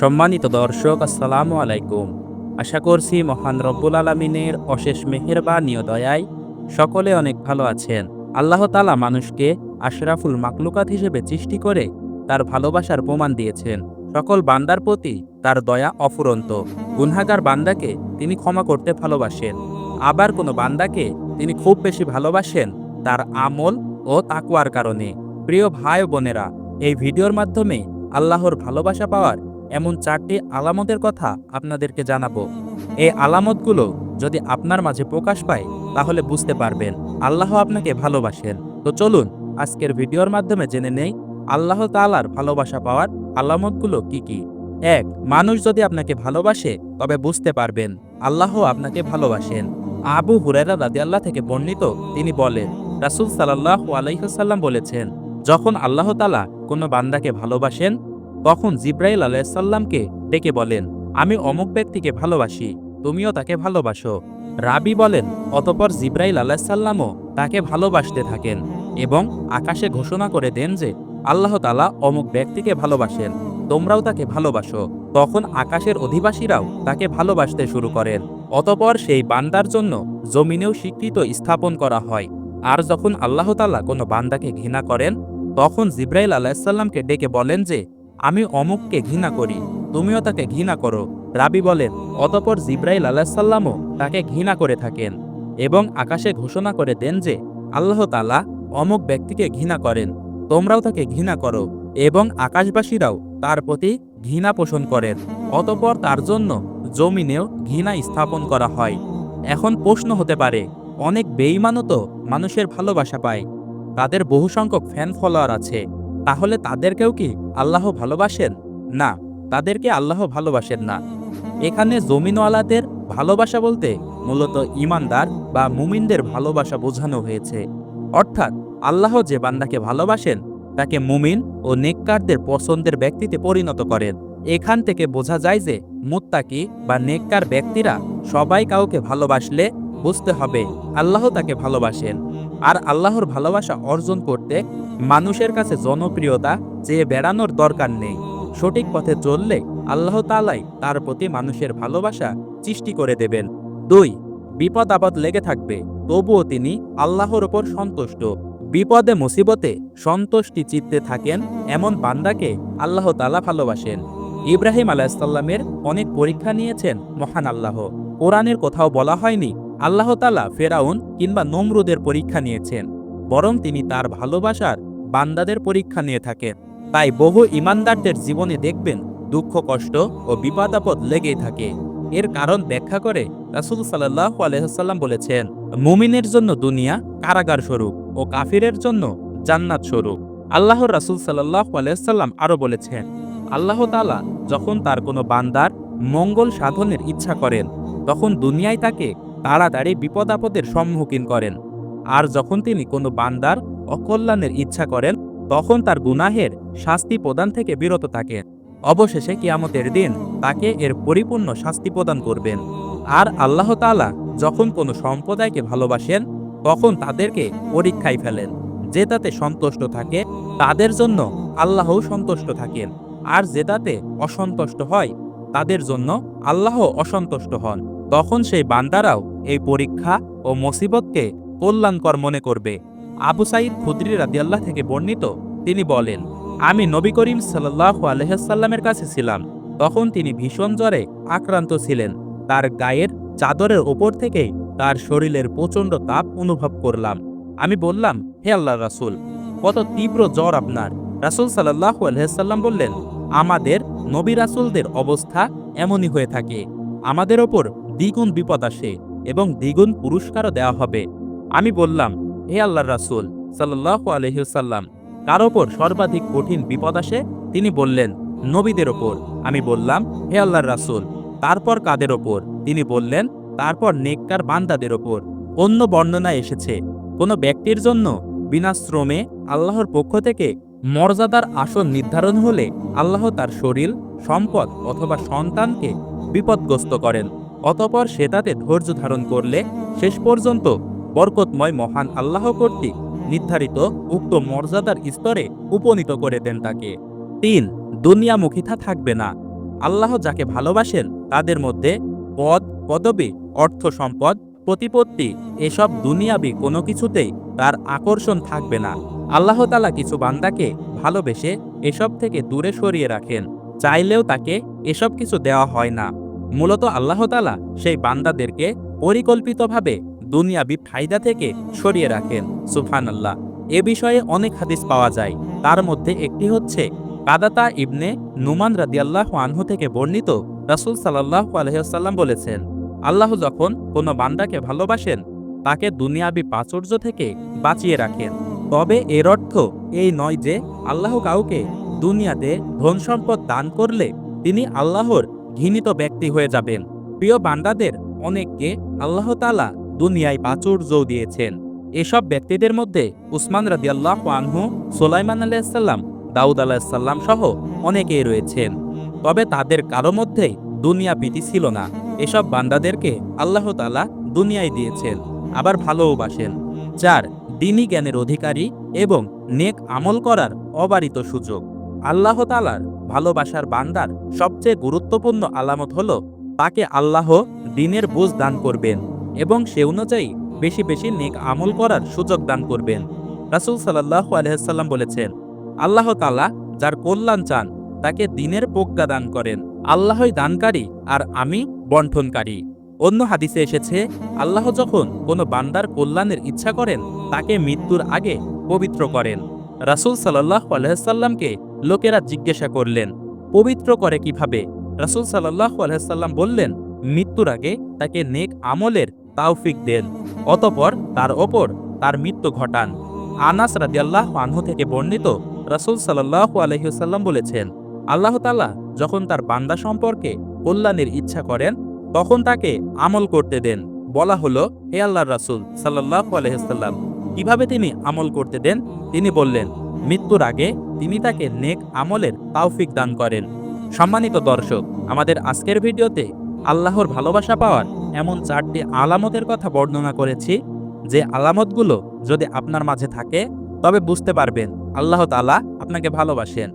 সম্মানিত দর্শক, আসসালামু আলাইকুম। আশা করছি মহান রব্বুল আলমিনের অশেষ মেহেরবানি ও দয়ায় সকলে অনেক ভালো আছেন। আল্লাহ তালা মানুষকে আশরাফুল মাকলুকাত হিসেবে সৃষ্টি করে তার ভালোবাসার প্রমাণ দিয়েছেন। সকল বান্দার প্রতি তার দয়া অফুরন্ত। গুনহাগার বান্দাকে তিনি ক্ষমা করতে ভালোবাসেন। আবার কোনো বান্দাকে তিনি খুব বেশি ভালোবাসেন তার আমল ও তাকুয়ার কারণে। প্রিয় ভাই বোনেরা, এই ভিডিওর মাধ্যমে আল্লাহর ভালোবাসা পাওয়ার এমন চারটি আলামতের কথা আপনাদেরকে জানাব। এই আলামতগুলো যদি আপনার মাঝে প্রকাশ পায়, তাহলে বুঝতে পারবেন আল্লাহ আপনাকে ভালোবাসেন। তো চলুন আজকের ভিডিওর মাধ্যমে জেনে নেই আল্লাহ তাআলার ভালোবাসা পাওয়ার আলামতগুলো কি কি। এক, মানুষ যদি আপনাকে ভালোবাসে, তবে বুঝতে পারবেন আল্লাহ আপনাকে ভালোবাসেন। আবু হুরায়রা রাদিয়াল্লাহ থেকে বর্ণিত, তিনি বলেন, রাসূল সাল্লাল্লাহু আলাইহি সাল্লাম বলেছেন, যখন আল্লাহ তাআলা কোনো বান্দাকে ভালোবাসেন তখন জিব্রাইল আলাইসাল্লামকে ডেকে বলেন, আমি অমুক ব্যক্তিকে ভালোবাসি, তুমিও তাকে ভালোবাসো। রাবি বলেন, অতপর জিব্রাইল আলাইসাল্লামও তাকে ভালোবাসতে থাকেন এবং আকাশে ঘোষণা করে দেন যে, আল্লাহ তালা অমুক ব্যক্তিকে ভালোবাসেন, তোমরাও তাকে ভালোবাসো। তখন আকাশের অধিবাসীরাও তাকে ভালোবাসতে শুরু করেন। অতপর সেই বান্দার জন্য জমিনেও স্বীকৃত স্থাপন করা হয়। আর যখন আল্লাহ তালা কোনো বান্দাকে ঘৃণা করেন, তখন জিব্রাইল আলাহিসাল্লামকে ডেকে বলেন যে আমি অমুককে ঘৃণা করি, তুমিও তাকে ঘৃণা করো। রাবি বলেন, অতপর জিব্রাইল আলাহিসাল্লামও তাকে ঘৃণা করে থাকেন এবং আকাশে ঘোষণা করে দেন যে, আল্লাহ তালা অমুক ব্যক্তিকে ঘৃণা করেন, তোমরাও তাকে ঘৃণা করো এবং আকাশবাসীরাও তার প্রতি ঘৃণা পোষণ করেন। অতপর তার জন্য জমিনেও ঘৃণা স্থাপন করা হয়। এখন প্রশ্ন হতে পারে, অনেক বেইমানও তো মানুষের ভালোবাসা পায়। তাদের বহুসংখ্যক ফ্যান ফলোয়ার আছে। তাহলে তাদেরকেও কি আল্লাহ ভালোবাসেন? না, তাদেরকে আল্লাহ ভালোবাসেন না। এখানে জমিনওয়ালাদের ভালোবাসা বলতে মূলত ইমানদার বা মুমিনদের ভালোবাসা বোঝানো হয়েছে। অর্থাৎ আল্লাহ যে বান্দাকে ভালোবাসেন, তাকে মুমিন ও নেককারদের পছন্দের ব্যক্তিতে পরিণত করেন। এখান থেকে বোঝা যায় যে মুত্তাকি বা নেককার ব্যক্তিরা সবাই কাউকে ভালোবাসলে বুঝতে হবে আল্লাহ তাকে ভালোবাসেন। আর আল্লাহর ভালোবাসা অর্জন করতে মানুষের কাছে জনপ্রিয়তা চেয়ে বেড়ানোর দরকার নেই। সঠিক পথে চললে আল্লাহ তালাই তার প্রতি মানুষের ভালোবাসা সৃষ্টি করে দেবেন। দুই, বিপদ আপদ লেগে থাকবে। তবুও তিনি আল্লাহর ওপর সন্তুষ্ট। বিপদে, মুসিবতে সন্তুষ্টি চিত্তে থাকেন এমন বান্দাকে আল্লাহ তালা ভালোবাসেন। ইব্রাহিম আলাহিসাল্লামের অনেক পরীক্ষা নিয়েছেন মহান আল্লাহ। কোরআনের কোথাও বলা হয়নি আল্লাহ তালা ফেরাউন কিংবা নমরুদের পরীক্ষা নিয়েছেন, বরং তিনি তার ভালোবাসার বান্দাদের পরীক্ষা নিয়ে থাকেন। তাই বহু ইমানদারদের জীবনে দেখবেন দুঃখ, কষ্ট ও বিপদাপদ লেগেই থাকে। এর কারণ ব্যাখ্যা করে রাসুল সাল্লাহ আলহাম বলেছেন, মুমিনের জন্য দুনিয়া কারাগার স্বরূপ ও কাফিরের জন্য জান্নাত স্বরূপ। আল্লাহর রাসুল সাল্লাহ আলহাম আরও বলেছেন, আল্লাহ তালা যখন তার কোনো বান্দার মঙ্গল সাধনের ইচ্ছা করেন, তখন দুনিয়ায় তাকে তাড়াতাড়ি বিপদ আপদের সম্মুখীন করেন। আর যখন তিনি কোনো বান্দার অকল্যাণের ইচ্ছা করেন, তখন তার গুনাহের শাস্তি প্রদান থেকে বিরত থাকেন অবশেষে কিয়ামতের দিন তাকে এর পরিপূর্ণ শাস্তি প্রদান করবেন। আর আল্লাহ তাআলা যখন কোনো সম্প্রদায়কে ভালোবাসেন, তখন তাদেরকে পরীক্ষায় ফেলেন, যে তাতে সন্তুষ্ট থাকে, তাদের জন্য আল্লাহও সন্তুষ্ট থাকেন। আর যে তাতে অসন্তুষ্ট হয়, তাদের জন্য আল্লাহ অসন্তুষ্ট হন। তখন সেই বান্দারাও এই পরীক্ষা ও মুসিবতকে কল্যাণকর মনে করবে। আবু সাইদ খুদ্রি রাদিয়াল্লাহ থেকে বর্ণিত, তিনি বলেন, আমি নবী করিম সাল্লাহ আলহাসাল্লামের কাছে ছিলাম। তখন তিনি ভীষণ জ্বরে আক্রান্ত ছিলেন। তার গায়ের চাদরের ওপর থেকেই তার শরীরের প্রচণ্ড তাপ অনুভব করলাম। আমি বললাম, হে আল্লাহ রাসুল, কত তীব্র জ্বর আপনার। রাসুল সাল্লাহ আলহাসাল্লাম বললেন, আমাদের নবী রাসুলদের অবস্থা এমনই হয়ে থাকে। আমাদের ওপর দ্বিগুণ বিপদ আসে এবং দ্বিগুণ পুরস্কারও দেওয়া হবে। আমি বললাম, হে আল্লাহর রাসুল সাল্লাহ আলহিসাল্লাম কার ওপর সর্বাধিক কঠিন বিপদ আসে? তিনি বললেন, নবীদের ওপর। আমি বললাম, হে আল্লাহর রাসুল, তারপর কাদের ওপর? তিনি বললেন, তারপর নেককার বান্দাদের ওপর। অন্য বর্ণনায় এসেছে, কোনো ব্যক্তির জন্য বিনা শ্রমে আল্লাহর পক্ষ থেকে মর্যাদার আসন নির্ধারণ হলে আল্লাহ তার শরীর, সম্পদ অথবা সন্তানকে বিপদগ্রস্ত করেন। অতপর সে তাতে ধৈর্য ধারণ করলে শেষ পর্যন্ত বরকতময় মহান আল্লাহ কর্তৃক নির্ধারিত উক্ত মর্যাদার স্তরে উপনীত করে দেন তাকে। তিন দুনিয়ামুখিতা থাকবে না। আল্লাহ যাকে ভালোবাসেন, তাদের মধ্যে পদ, পদবী, অর্থ সম্পদ, প্রতিপত্তি এসব দুনিয়াবি কোনো কিছুতেই তার আকর্ষণ থাকবে না। আল্লাহ তালা কিছু বান্দাকে ভালোবেসে এসব থেকে দূরে সরিয়ে রাখেন। চাইলেও তাকে এসব কিছু দেওয়া হয় না। মূলত আল্লাহ তালা সেই বান্দাদেরকে পরিকল্পিতভাবে দুনিয়াবি ফায়দা থেকে সরিয়ে রাখেন সুফান আল্লাহ এ বিষয়ে অনেক হাদিস পাওয়া যায়। তার মধ্যে একটি হচ্ছে, কাদাতা ইবনে নুমান রাদিয়াল্লাহ আনহু থেকে বর্ণিত রাসূল সাল্লাহ আলহিহাল্লাম বলেছেন, আল্লাহ যখন কোনো বান্দাকে ভালোবাসেন, তাকে দুনিয়াবি প্রাচুর্য থেকে বাঁচিয়ে রাখেন। তবে এর অর্থ এই নয় যে আল্লাহ কাউকে দুনিয়াতে ধন সম্পদ দান করলে তিনি আল্লাহর ঘৃণিত ব্যক্তি হয়ে যাবেন। প্রিয় বান্দাদের, অনেককে আল্লাহ তালা দুনিয়ায় প্রাচুর্যও দিয়েছেন। এসব ব্যক্তিদের মধ্যে উসমান রাদিয়াল্লাহ আনহু, সোলাইমান আলাইসাল্লাম দাউদ আলাহিসাল্লাম সহ অনেকেই রয়েছেন। তবে তাদের কারও মধ্যেই দুনিয়া প্রীতি ছিল না। এসব বান্দাদেরকে আল্লাহ তালা দুনিয়ায় দিয়েছেন, আবার ভালোবাসেন চার দিনী জ্ঞানের অধিকারী এবং নেক আমল করার অবারিত সুযোগ। আল্লাহ তালার ভালোবাসার বান্দার সবচেয়ে গুরুত্বপূর্ণ আলামত হল, তাকে আল্লাহ দিনের বুঝ দান করবেন এবং সে অনুযায়ী বেশি বেশি নেক আমল করার সুযোগ দান করবেন। রাসুল সাল্লাহ আলহাম বলেছেন, আল্লাহ তালা যার কল্যাণ চান, তাকে দিনের প্রজ্ঞা দান করেন। আল্লাহই দানকারী আর আমি বন্টনকারী অন্য হাদিসে এসেছে, আল্লাহ যখন কোনো বান্দার কল্যাণের ইচ্ছা করেন, তাকে মৃত্যুর আগে পবিত্র করেন। রাসুল সাল্লাহ আলহামকে লোকেরা জিজ্ঞাসা করলেন, পবিত্র করে কীভাবে? রাসুল সাল্লাহ আলহাম বললেন, মৃত্যুর আগে তাকে নেক আমলের তাওফিক দেন, অতপর তার ওপর তার মৃত্যু ঘটান। আনাস রাদিয়াল্লাহ আনহু থেকে বর্ণিত রাসুল সাল্লাহ আলহিহাল্লাম বলেছেন, আল্লাহ তালা যখন তার বান্দা সম্পর্কে কল্যাণের ইচ্ছা করেন, তখন তাকে আমল করতে দেন। বলা হলো, হে আল্লাহর রাসুল সাল্লাহ আলহিহাল্লাম কীভাবে তিনি আমল করতে দেন? তিনি বললেন মৃত্যুর আগে তিনি তাকে নেক আমলের তাওফিক দান করেন। সম্মানিত দর্শক, আমাদের আজকের ভিডিওতে আল্লাহর ভালোবাসা পাওয়ার এমন চারটি আলামতের কথা বর্ণনা করেছি, যে আলামতগুলো যদি আপনার মাঝে থাকে, তবে বুঝতে পারবেন আল্লাহ তালা আপনাকে ভালোবাসেন।